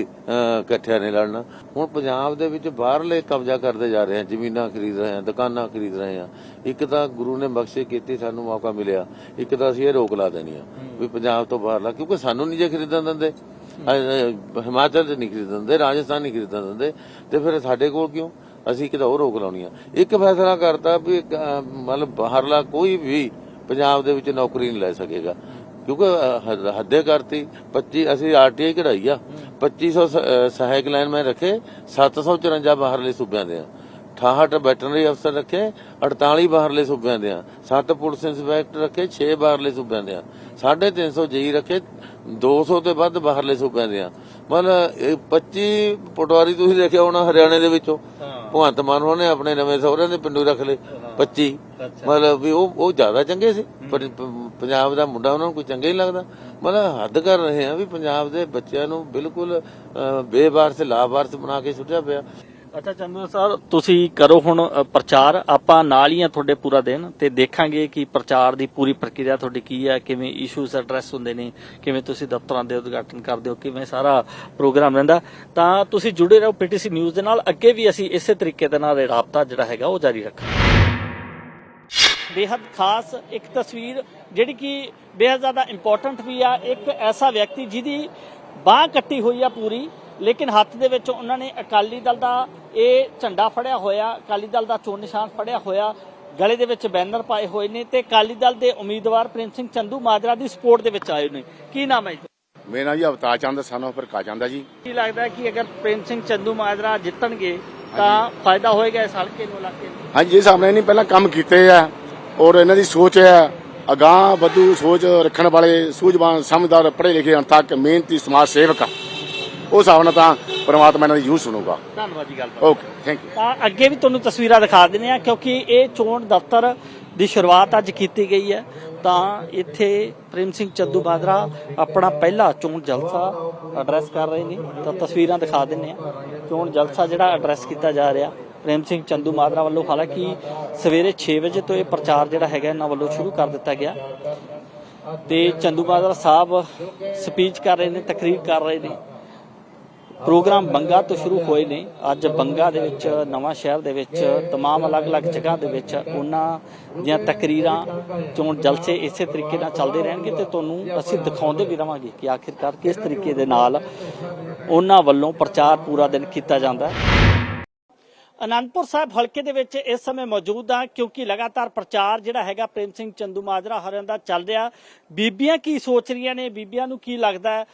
ਇਕੱਠਿਆਂ ਨੇ ਲੜਨਾ। ਹੁਣ ਪੰਜਾਬ ਦੇ ਵਿੱਚ ਬਾਹਰਲੇ ਕਬਜ਼ਾ ਕਰਦੇ ਜਾ ਰਹੇ ਆ ਜ਼ਮੀਨਾਂ ਖਰੀਦ ਰਹੇ ਆ ਦੁਕਾਨਾਂ ਖਰੀਦ ਰਹੇ ਆ ਇੱਕ ਤਾਂ ਗੁਰੂ ਨੇ ਬਖਸ਼ੇ ਕੀਤੀ, ਸਾਨੂੰ ਮੌਕਾ ਮਿਲਿਆ। ਇੱਕ ਤਾਂ ਅਸੀਂ ਇਹ ਰੋਕ ਲਾ ਦੇਣੀ ਆ, ਵੀ ਪੰਜਾਬ ਤੋਂ ਬਾਹਰਲਾ ਕਿਉਂਕਿ ਸਾਨੂੰ ਨਹੀਂ ਜੇ ਖਰੀਦਣ ਦਿੰਦੇ। ਹਿਮਾਚਲ 'ਚ ਨਹੀਂ ਖਰੀਦਣ ਦਿੰਦੇ, ਰਾਜਸਥਾਨ ਨਹੀਂ ਖਰੀਦਣ ਦਿੰਦੇ। ਤੇ ਫਿਰ ਸਾਡੇ ਕੋਲ ਕਿਉਂ? ਅਸੀਂ ਕਿਤੇ ਹੋਰ ਰੋਕ ਲਾਉਣੀ ਆ। ਇੱਕ ਫੈਸਲਾ ਕਰਤਾ ਵੀ ਮਤਲਬ ਬਾਹਰਲਾ ਕੋਈ ਵੀ ਪੰਜਾਬ ਦੇ ਵਿੱਚ ਨੌਕਰੀ ਨਹੀਂ ਲੈ ਸਕੇਗਾ। ਕਿਉਂਕਿ ਹੱਦ- ਹੱਦੇ ਕਰਤੀ 25 ਅਸੀਂ ਆਰਟੀਆਈ ਕਢਾਈ ਆ। 2500 ਸ- ਅਹ, ਸਹਾਇਕ ਲਾਈਨਮੈਨ ਰੱਖੇ 754 ਬਾਹਰਲੇ ਸੂਬਿਆਂ ਦੇ ਆ। 68 ਵੈਟਰਨਰੀ ਅਫਸਰ ਰੱਖੇ 48 ਬਾਹਰਲੇ ਸੂਬਿਆਂ ਦੇ ਆ। 7 ਪੁਲਿਸ ਇੰਸਪੈਕਟਰ ਰੱਖੇ 6 ਬਾਹਰਲੇ ਸੂਬਿਆਂ ਦੇ ਆ। 350 ਜਈ ਰੱਖੇ 200 ਤੇ ਵੱਧ ਬਾਹਰਲੇ ਸੂਬਿਆਂ ਦੇ ਆ। ਮਤਲਬ ਇਹ 25 ਪਟਵਾਰੀ ਤੁਸੀਂ ਦੇਖਿਆ ਹੋਣਾ ਹਰਿਆਣੇ ਦੇ ਵਿੱਚੋਂ। ਭਗਵੰਤ ਮਾਨ ਉਹਨੇ ਆਪਣੇ ਨਵੇਂ ਸਹੁਰਿਆਂ ਦੇ ਪਿੰਡੂ ਰੱਖ ਲਏ। 25 ਮਤਲਬ ਵੀ ਉਹ ਉਹ ਜ਼ਿਆਦਾ ਚੰਗੇ ਸੀ। ਪਰ ਪੰਜਾਬ ਦਾ ਮੁੰਡਾ ਉਹਨਾਂ ਨੂੰ ਕੋਈ ਚੰਗਾ ਹੀ ਲੱਗਦਾ। ਮਤਲਬ ਹੱਦ ਕਰ ਰਹੇ ਆ ਵੀ ਪੰਜਾਬ ਦੇ ਬੱਚਿਆਂ ਨੂੰ ਬਿਲਕੁਲ ਅਹ, ਬੇਵਾਰਸ ਲਾਵਾਰਸ ਬਣਾ ਕੇ ਸੁੱਟਿਆ ਪਿਆ। ਅੱਛਾ ਚੰਦੂ ਸਰ ਤੁਸੀਂ ਕਰੋ ਹੁਣ ਪ੍ਰਚਾਰ। ਆਪਾਂ ਨਾਲ ਹੀ ਆ ਤੁਹਾਡੇ ਪੂਰਾ ਦਿਨ ਤੇ ਦੇਖਾਂਗੇ ਕਿ ਪ੍ਰਚਾਰ ਦੀ ਪੂਰੀ ਪ੍ਰਕਿਰਿਆ ਤੁਹਾਡੀ ਕੀ ਹੈ ਕਿਵੇਂ ਇਸ਼ੂਸ ਐਡਰੈਸ ਹੁੰਦੇ ਨੇ ਕਿਵੇਂ ਤੁਸੀਂ ਦਫ਼ਤਰਾਂ ਦੇ ਉਦਘਾਟਨ ਕਰਦੇ ਹੋ ਕਿਵੇਂ ਸਾਰਾ ਪ੍ਰੋਗਰਾਮ ਰਹਿੰਦਾ। ਤਾਂ ਤੁਸੀਂ ਜੁੜੇ ਰਹੋ ਪੀਟੀਸੀ ਨਿਊਜ਼ ਦੇ ਨਾਲ। ਅੱਗੇ ਵੀ ਅਸੀਂ ਇਸੇ ਤਰੀਕੇ ਦੇ ਨਾਲ ਰਾਬਤਾ ਜਿਹੜਾ ਹੈਗਾ ਉਹ ਜਾਰੀ ਰੱਖਾਂਗੇ। ਬੇहद ਖਾਸ ਇੱਕ ਤਸਵੀਰ ਜਿਹੜੀ ਕਿ ਬੇहद ਜ਼ਿਆਦਾ ਇੰਪੋਰਟੈਂਟ ਵੀ ਆ ਇੱਕ ਐਸਾ ਵਿਅਕਤੀ ਜਿਹਦੀ ਬਾਹ ਕੱਟੀ ਹੋਈ ਆ ਪੂਰੀ ਲੇਕਿਨ ਹੱਥ ਦੇ ਵਿੱਚ ਉਹਨਾਂ ਨੇ ਅਕਾਲੀ ਦਲ ਦਾ ਇਹ ਝੰਡਾ ਫੜਿਆ ਹੋਇਆ ਅਕਾਲੀ ਦਲ ਦਾ ਚੋਣ ਨਿਸ਼ਾਨ ਫੜਿਆ ਹੋਇਆ ਗਲੇ ਦੇ ਵਿੱਚ ਬੈਨਰ ਪਾਏ ਹੋਏ ਨੇ ਤੇ ਅਕਾਲੀ ਦਲ ਦੇ ਉਮੀਦਵਾਰ ਪ੍ਰੇਮ ਸਿੰਘ ਚੰਦੂ ਮਾਜਰਾ ਦੀ ਸਪੋਰਟ ਦੇ ਵਿੱਚ ਆਏ ਨੇ। ਕੀ ਨਾਮ ਹੈ ਮੇਰਾ ਜੀ ਅਵਤਾਰ ਚੰਦ ਸਾਨੂੰ ਪਰ ਕਾ ਜਾਂਦਾ ਜੀ। ਕੀ ਲੱਗਦਾ ਕਿ ਅਗਰ ਪ੍ਰੇਮ ਸਿੰਘ ਚੰਦੂ ਮਾਜਰਾ ਜਿੱਤਣਗੇ ਤਾਂ ਫਾਇਦਾ ਹੋਏਗਾ ਇਸ ਹਲਕੇ ਨੂੰ ਇਲਾਕੇ ਨੂੰ? ਹਾਂਜੀ ਸਾਹਮਣੇ ਨਹੀਂ ਪਹਿਲਾਂ ਕੰਮ ਕੀਤੇ ਆ। ਔਰ ਇਹਨਾਂ ਦੀ ਸੋਚ ਹੈ ਅਗਾਹ ਵਧੂ ਸੋਚ ਰੱਖਣ ਵਾਲੇ ਸੂਝਵਾਨ ਸਮਝਦਾਰ ਪੜ੍ਹੇ ਲਿਖੇ ਅਣਥੱਕ ਮਿਹਨਤੀ ਸਮਾਜ ਸੇਵਕ। ਉਹ ਹਿਸਾਬ ਨਾਲ ਤਾਂ ਪਰਮਾਤਮਾ ਇਹਨਾਂ ਦੀ ਯੂਜ਼ ਸੁਣੂਗਾ। ਧੰਨਵਾਦ ਜੀ ਗੱਲ ਓਕੇ ਥੈਂਕ ਯੂ ਤਾਂ ਅੱਗੇ ਵੀ ਤੁਹਾਨੂੰ ਤਸਵੀਰਾਂ ਦਿਖਾ ਦਿੰਦੇ ਆ ਕਿਉਂਕਿ ਇਹ ਚੋਣ ਦਫ਼ਤਰ ਦੀ ਸ਼ੁਰੂਆਤ ਅੱਜ ਕੀਤੀ ਗਈ ਹੈ। ਤਾਂ ਇੱਥੇ ਪ੍ਰੇਮ ਸਿੰਘ ਚੱਦੂ ਬਾਦਰਾ ਆਪਣਾ ਪਹਿਲਾ ਚੋਣ ਜਲਸਾ ਐਡਰੈਸ ਕਰ ਰਹੇ ਨੇ। ਤਾਂ ਤਸਵੀਰਾਂ ਦਿਖਾ ਦਿੰਦੇ ਆ ਚੋਣ ਜਲਸਾ ਜਿਹੜਾ ਐਡਰੈਸ ਕੀਤਾ ਜਾ ਰਿਹਾ। ਪ੍ਰੇਮ ਸਿੰਘ ਚੰਦੂ ਮਾਦਰਾ ਵੱਲੋਂ ਹਾਲਾਂਕਿ ਸਵੇਰੇ 6 ਵਜੇ ਤੋਂ ਇਹ ਪ੍ਰਚਾਰ ਜਿਹੜਾ ਹੈਗਾ ਇਹਨਾਂ ਵੱਲੋਂ ਸ਼ੁਰੂ ਕਰ ਦਿੱਤਾ ਗਿਆ ਤੇ ਚੰਦੂ ਮਾਦਰਾ ਸਾਹਿਬ ਸਪੀਚ ਕਰ ਰਹੇ ਨੇ ਤਕਰੀਰ ਕਰ ਰਹੇ ਨੇ ਪ੍ਰੋਗਰਾਮ ਬੰਗਾ ਤੋਂ ਸ਼ੁਰੂ ਹੋਏ ਨੇ ਅੱਜ ਬੰਗਾ ਦੇ ਵਿੱਚ ਨਵਾਂ ਸ਼ਹਿਰ ਦੇ ਵਿੱਚ तमाम ਅਲੱਗ-ਅਲੱਗ ਜਗ੍ਹਾ ਦੇ ਵਿੱਚ ਉਹਨਾਂ ਦੀਆਂ ਤਕਰੀਰਾਂ ਚੋਣ ਜਲਸੇ ਇਸੇ ਤਰੀਕੇ ਨਾਲ ਚੱਲਦੇ ਰਹਿਣਗੇ ਤੇ ਤੁਹਾਨੂੰ ਅਸੀਂ ਦਿਖਾਉਂਦੇ ਵੀ ਰਵਾਂਗੇ ਕਿ ਆਖਿਰਕਾਰ ਕਿਸ ਤਰੀਕੇ ਦੇ ਨਾਲ ਉਹਨਾਂ ਵੱਲੋਂ ਪ੍ਰਚਾਰ ਪੂਰਾ ਦਿਨ ਕੀਤਾ ਜਾਂਦਾ ਹੈ ਅਨੰਦਪੁਰ ਸਾਹਿਬ ਹਲਕੇ ਦੇ ਵਿੱਚ ਇਸ ਸਮੇਂ ਮੌਜੂਦ ਆ ਕਿਉਂਕਿ ਲਗਾਤਾਰ ਪ੍ਰਚਾਰ ਜਿਹੜਾ ਹੈਗਾ ਪ੍ਰੇਮ ਸਿੰਘ ਚੰਦੂ ਮਾਜਰਾ ਹਰਿਆਂ ਦਾ ਚੱਲ ਰਿਹਾ। ਬੀਬੀਆਂ ਕੀ ਸੋਚ ਰਹੀਆਂ ਨੇ? ਬੀਬੀਆਂ ਨੂੰ ਕੀ ਲੱਗਦਾ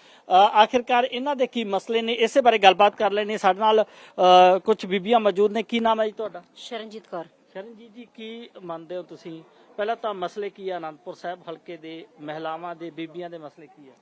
ਆਖਿਰਕਾਰ ਇਹਨਾਂ ਦੇ ਕੀ ਮਸਲੇ ਨੇ? ਇਸੇ ਬਾਰੇ ਗੱਲਬਾਤ ਕਰ ਲੈਣੇ ਸਾਡੇ ਨਾਲ ਕੁਝ ਬੀਬੀਆਂ ਮੌਜੂਦ ਨੇ। ਕੀ ਨਾਮ ਹੈ ਜੀ ਤੁਹਾਡਾ? ਸ਼ਰਨਜੀਤ ਕੌਰ। ਸ਼ਰਨਜੀਤ ਜੀ ਕੀ ਮੰਨਦੇ ਹੋ ਤੁਸੀਂ? ਪਹਿਲਾਂ ਤਾਂ ਮਸਲੇ ਕੀ ਆ ਅਨੰਦਪੁਰ ਸਾਹਿਬ ਹਲਕੇ ਦੇ ਮਹਿਲਾਵਾਂ ਦੇ ਬੀਬੀਆਂ ਦੇ ਮਸਲੇ ਕੀ ਆ?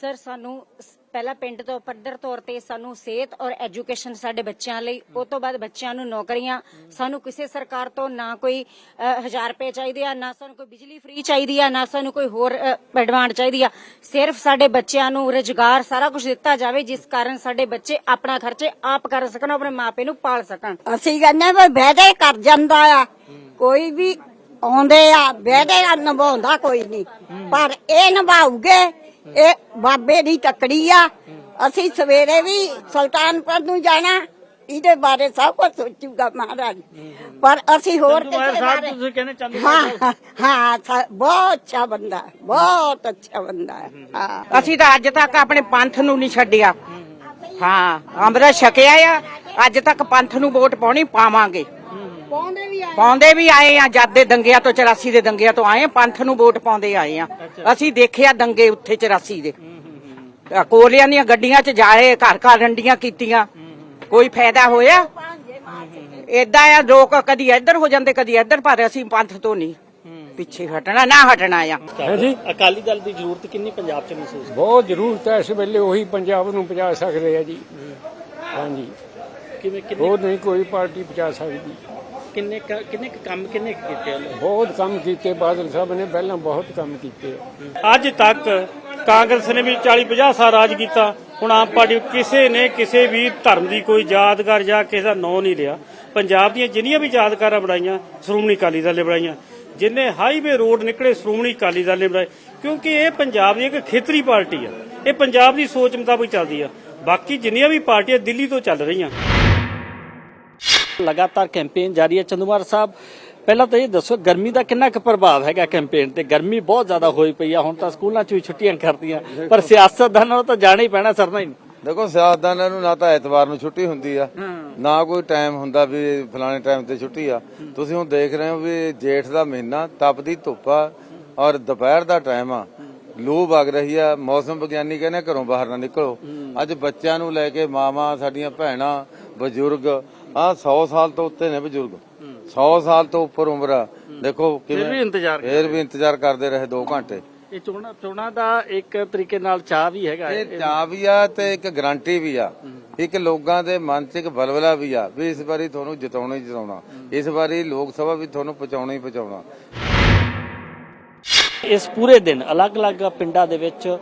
ਸਰ ਸਾਨੂੰ ਪਹਿਲਾਂ ਪਿੰਡ ਤੋਂ ਪੱਧਰ ਤੌਰ ਤੇ ਸਾਨੂੰ ਸਿਹਤ ਔਰ ਐਜੂਕੇਸ਼ਨ ਸਾਡੇ ਬੱਚਿਆਂ ਲਈ ਉਸ ਤੋਂ ਬਾਅਦ ਬੱਚਿਆਂ ਨੂੰ ਨੌਕਰੀਆਂ। ਸਾਨੂੰ ਕਿਸੇ ਸਰਕਾਰ ਤੋਂ ਨਾ ਕੋਈ 1000 ਰੁਪਏ ਚਾਹੀਦੇ ਆ ਨਾ ਸਾਨੂੰ ਕੋਈ ਬਿਜਲੀ ਫ੍ਰੀ ਚਾਹੀਦੀ ਆ ਨਾ ਸਾਨੂੰ ਕੋਈ ਹੋਰ ਐਡਵਾਂਸ ਚਾਹੀਦੀ ਆ। ਸਿਰਫ ਸਾਡੇ ਬੱਚਿਆਂ ਨੂੰ ਰੁਜ਼ਗਾਰ ਸਾਰਾ ਕੁਝ ਦਿੱਤਾ ਜਾਵੇ ਜਿਸ ਕਾਰਨ ਸਾਡੇ ਬੱਚੇ ਆਪਣਾ ਖਰਚੇ ਆਪ ਕਰ ਸਕਣ ਆਪਣੇ ਮਾਪੇ ਨੂੰ ਪਾਲ ਸਕਣ। ਅਸੀਂ ਕਹਿੰਦੇ ਵੀ ਬਹਿਦੇ ਕਰ ਜਾਂਦਾ ਆ। ਕੋਈ ਵੀ ਆਉਂਦੇ ਆ ਬਹਿਦੇ ਆ ਨਿਭਾਉਂਦਾ ਕੋਈ ਨਹੀਂ। ਪਰ ਇਹ ਨਿਭਾਉਗੇ ਇਹ ਬਾਬੇ ਦੀ ਤਕੜੀ ਆ। ਅਸੀਂ ਸਵੇਰੇ ਵੀ ਸੁਲਤਾਨਪੁਰ ਨੂੰ ਜਾਣਾ ਇਹਦੇ ਬਾਰੇ ਸਭ ਕੁਝ ਸੋਚੂਗਾ ਮਹਾਰਾਜ। ਪਰ ਅਸੀਂ ਹੋਰ ਕਿਸੇ ਬਾਰੇ ਤੁਸੀਂ ਕਹਿੰਦੇ ਚੰਦੂ ਮਾਜਰਾ ਹਾਂ ਹਾਂ ਸਾ- ਬਹੁਤ ਅੱਛਾ ਬੰਦਾ ਹੈ, ਬਹੁਤ ਅੱਛਾ ਬੰਦਾ ਹੈ। ਹਾਂ। ਅਸੀਂ ਤਾਂ ਅੱਜ ਤੱਕ ਆਪਣੇ ਪੰਥ ਨੂੰ ਨਹੀਂ ਛੱਡਿਆ। ਹਾਂ ਅੰਮ੍ਰਿਤ ਛਕਿਆ ਆ। ਅੱਜ ਤੱਕ ਪੰਥ ਨੂੰ ਵੋਟ ਪਾਉਣੀ ਪਾਵਾਂਗੇ। ਪਾਉਂਦੇ ਵੀ ਆਏ ਆ। ਜਦ ਦੇ ਦੰਗਿਆਂ ਤੋਂ 84 ਦੇ ਦੰਗਿਆਂ ਤੋਂ ਆਏ ਆ, ਪੰਥ ਨੂੰ ਵੋਟ ਪਾਉਂਦੇ ਆਏ ਆ। ਅਸੀਂ ਦੇਖਿਆ ਦੰਗੇ ਉੱਥੇ 84 ਦੇ। ਕੋਲਿਆਂ ਦੀਆਂ ਗੱਡੀਆਂ 'ਚ ਜਾਏ ਘਰ ਘਰ ਰੰਡੀਆਂ ਕੀਤੀਆਂ। ਕੋਈ ਫਾਇਦਾ ਹੋਇਆ? ਏਦਾਂ ਆ ਲੋਕ ਕਦੀ ਇੱਧਰ ਹੋ ਜਾਂਦੇ ਕਦੀ ਇੱਧਰ ਪਰ ਅਸੀਂ ਪੰਥ ਤੋਂ ਨਹੀਂ। ਪਿੱਛੇ ਹਟਣਾ ਨਾ ਹਟਣਾ ਆ। ਹਾਂਜੀ? ਅਕਾਲੀ ਦਲ ਦੀ ਜ਼ਰੂਰਤ ਕਿੰਨੀ ਪੰਜਾਬ 'ਚ ਮਹਿਸੂਸ ਬਹੁਤ ਜ਼ਰੂਰਤ ਹੈ ਇਸ ਵੇਲੇ ਉਹੀ ਪੰਜਾਬ ਨੂੰ ਪਹੁੰਚਾ ਸਕਦੇ ਆ ਜੀ। ਹਾਂਜੀ। ਕਿਵੇਂ ਕਿੰਨੇ ਹੋਰ ਨਹੀਂ ਕੋਈ ਪਾਰਟੀ ਪਹੁੰਚਾ ਸਕਦੀ। ਕਿੰਨੇ ਕੁ- ਕਿੰਨੇ ਕੁ ਕੰਮ ਕਿੰਨੇ ਕੁ ਕੀਤੇ ਉਹਨੇ? ਬਹੁਤ ਕੰਮ ਕੀਤੇ ਬਾਦਲ ਸਾਹਿਬ ਨੇ ਪਹਿਲਾਂ ਬਹੁਤ ਕੰਮ ਕੀਤੇ। ਅੱਜ ਤੱਕ ਕਾਂਗਰਸ ਨੇ ਵੀ 40 50 ਸਾਲ ਰਾਜ ਕੀਤਾ। ਹੁਣ ਆਮ ਪਾਰਟੀ ਕਿਸੇ ਨੇ ਕਿਸੇ ਵੀ ਧਰਮ ਦੀ ਕੋਈ ਯਾਦਗਾਰ ਜਾਂ ਕਿਸੇ ਦਾ ਨਾਂ ਨਹੀਂ ਲਿਆ। ਪੰਜਾਬ ਦੀਆਂ ਜਿੰਨੀਆਂ ਵੀ ਯਾਦਗਾਰਾਂ ਬਣਾਈਆਂ ਸ਼੍ਰੋਮਣੀ ਅਕਾਲੀ ਦਲ ਨੇ ਬਣਾਈਆਂ। ਜਿੰਨੇ ਹਾਈਵੇ ਰੋਡ ਨਿਕਲੇ ਸ਼੍ਰੋਮਣੀ ਅਕਾਲੀ ਦਲ ਨੇ ਬਣਾਏ। ਕਿਉਂਕਿ ਇਹ ਪੰਜਾਬ ਦੀ ਇੱਕ ਖੇਤਰੀ ਪਾਰਟੀ ਆ। ਇਹ ਪੰਜਾਬ ਦੀ ਸੋਚ ਮੁਤਾਬਕ ਚੱਲਦੀ ਆ। ਬਾਕੀ ਜਿੰਨੀਆਂ ਵੀ ਪਾਰਟੀਆਂ ਦਿੱਲੀ ਤੋਂ ਚੱਲ ਰਹੀਆਂ ਲਗਾਤਾਰ ਕੈਂਪੇਨ ਜਾਰੀ ਹੈ। ਚੰਦੂਮਾਰ ਸਾਹਿਬ ਪਹਿਲਾਂ ਤਾਂ ਇਹ ਦੱਸੋ ਗਰਮੀ ਦਾ ਕਿੰਨਾ ਕੁ ਪ੍ਰਭਾਵ ਹੈਗਾ ਕੈਂਪੇਨ ਤੇ? ਗਰਮੀ ਬਹੁਤ ਜ਼ਿਆਦਾ ਹੋਈ ਪਈ ਆ ਹੁਣ ਤਾਂ ਸਕੂਲਾਂ 'ਚ ਵੀ ਛੁੱਟੀਆਂ ਕਰਤੀਆਂ ਪਰ ਸਿਆਸਤਦਾਨਾਂ ਨੂੰ ਤਾਂ ਜਾਣਾ ਹੀ ਪੈਣਾ ਸਰਨਾ ਹੀ। ਦੇਖੋ ਸਿਆਸਤਦਾਨਾਂ ਨੂੰ ਨਾ ਤਾਂ ਐਤਵਾਰ ਨੂੰ ਛੁੱਟੀ ਹੁੰਦੀ ਆ ਨਾ ਕੋਈ ਟਾਈਮ ਹੁੰਦਾ ਵੀ ਫਲਾਣੇ ਟਾਈਮ ਤੇ ਛੁੱਟੀ ਆ। ਤੁਸੀਂ ਹੁਣ ਦੇਖ ਰਹੇ ਹੋ ਵੀ ਜੇਠ ਦਾ ਮਹੀਨਾ ਤਪਦੀ ਧੁੱਪ ਆ ਔਰ ਦੁਪਹਿਰ ਦਾ ਟਾਈਮ ਆ। ਲੂ ਵਗ ਰਹੀ ਆ ਮੌਸਮ ਵਿਗਿਆਨੀ ਕਹਿੰਦੇ ਘਰੋਂ ਬਾਹਰ ਨਾ ਨਿਕਲੋ। ਅੱਜ ਬੱਚਿਆਂ ਨੂੰ ਲੈ ਕੇ ਮਾਵਾਂ ਸਾਡੀਆਂ ਭੈਣਾਂ ਬਜ਼ੁਰਗ ਆ 100 ਸਾਲ ਤੋਂ ਉੱਤੇ ਨੇ ਬਜ਼ੁਰਗ। 100 ਸਾਲ ਤੋਂ ਉੱਪਰ ਉਮਰ ਆ। ਦੇਖੋ ਕਿਵੇਂ ਵੀ ਇੰਤਜ਼ਾਰ ਫਿਰ ਵੀ ਇੰਤਜ਼ਾਰ ਕਰਦੇ ਰਹੇ 2 ਘੰਟੇ। ਇਹ ਚੋਣਾ ਚੋਣਾ ਦਾ ਇੱਕ ਤਰੀਕੇ ਨਾਲ ਚਾਹ ਵੀ ਹੈਗਾ। ਇਹ ਚਾਹ ਵੀ ਆ ਤੇ ਇੱਕ ਗਾਰੰਟੀ ਵੀ ਆ। ਇੱਕ ਲੋਕਾਂ ਦੇ ਮਨ 'ਚ ਇੱਕ ਬਲਬਲਾ ਵੀ ਆ ਵੀ ਇਸ ਵਾਰੀ ਤੁਹਾਨੂੰ ਜਿਤਾਉਣਾ ਹੀ ਜਿਤਾਉਣਾ। ਇਸ ਵਾਰੀ ਲੋਕ ਸਭਾ ਵੀ ਤੁਹਾਨੂੰ ਪਹੁੰਚਾਉਣਾ ਹੀ ਪਹੁੰਚਾਉਣਾ। ਇਸ ਪੂਰੇ ਦਿਨ ਅਲੱਗ-ਅਲੱਗ ਪਿੰਡਾਂ ਦੇ ਵਿੱਚ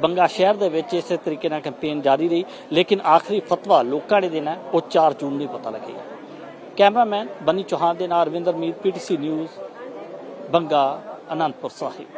ਬੰਗਾ ਸ਼ਹਿਰ ਦੇ ਵਿੱਚ ਇਸੇ ਤਰੀਕੇ ਨਾਲ ਕੈਂਪੇਨ ਜਾਰੀ ਰਹੀ। ਲੇਕਿਨ ਆਖਰੀ ਫਤਵਾ ਲੋਕਾਂ ਨੇ ਦੇਣਾ ਹੈ, ਉਹ 4 ਜੂਨ ਨੂੰ ਪਤਾ ਲੱਗੇਗਾ ਕੈਮਰਾਮੈਨ ਬਨੀ ਚੌਹਾਨ ਦੇ ਨਾਲ ਅਰਵਿੰਦਰ ਮੀਤ ਪੀਟੀਸੀ ਨਿਊਜ਼ ਬੰਗਾ ਅਨੰਦਪੁਰ ਸਾਹਿਬ।